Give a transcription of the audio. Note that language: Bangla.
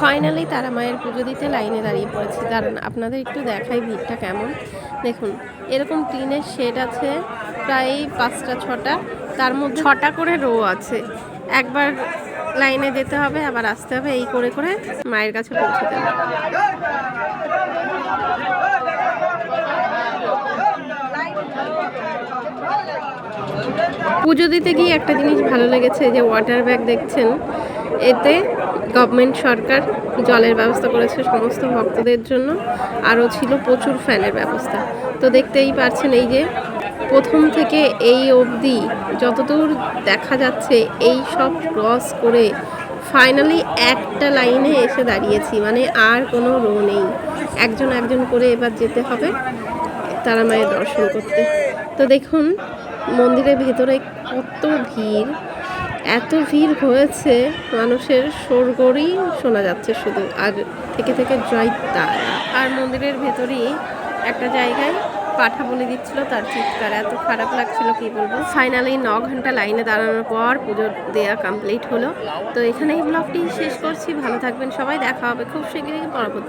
ফাইনালি তারা মায়ের পুজো দিতে লাইনে দাঁড়িয়ে পড়েছি। দাঁড়ান আপনাদের একটু দেখাই ভিড়টা কেমন। দেখুন এরকম টিনের শেড আছে প্রায় পাঁচটা ছটা। তার মধ্যে ছটা করে রো আছে। একবার লাইনে যেতে হবে আবার আসতে হবে এই করে করে মায়ের কাছে পৌঁছতে হবে পুজো দিতে গিয়ে একটা জিনিস ভালো লেগেছে যে ওয়াটার ব্যাগ দেখছেন। এতে গভর্নমেন্ট সরকার জলের ব্যবস্থা করেছে সমস্ত ভক্তদের জন্য। আরও ছিল প্রচুর ফ্যানের ব্যবস্থা। তো দেখতেই পারছেন এই যে প্রথম থেকে এই অবধি যতদূর দেখা যাচ্ছে এই সব ক্রস করে ফাইনালি একটা লাইনে এসে দাঁড়িয়েছি। মানে আর কোনো রো নেই। একজন একজন করে এবার যেতে হবে তারা মায়ের দর্শন করতে। তো দেখুন, মন্দিরের ভেতরে কত ভিড়। এত ভিড় হয়েছে, মানুষের শোরগড়ই শোনা যাচ্ছে শুধু। আর থেকে থেকে জয় আর মন্দিরের ভেতরেই একটা জায়গায় পাঠা বলে দিচ্ছিল তার চিৎকার। এত খারাপ লাগছিল, কি বলব? ফাইনালি ন ঘণ্টা লাইনে দাঁড়ানোর পর পুজো দেয়া কমপ্লিট হলো। তো এখানেই ব্লগটি শেষ করছি। ভালো থাকবেন সবাই। দেখা হবে খুব শীঘ্রই পরবর্তী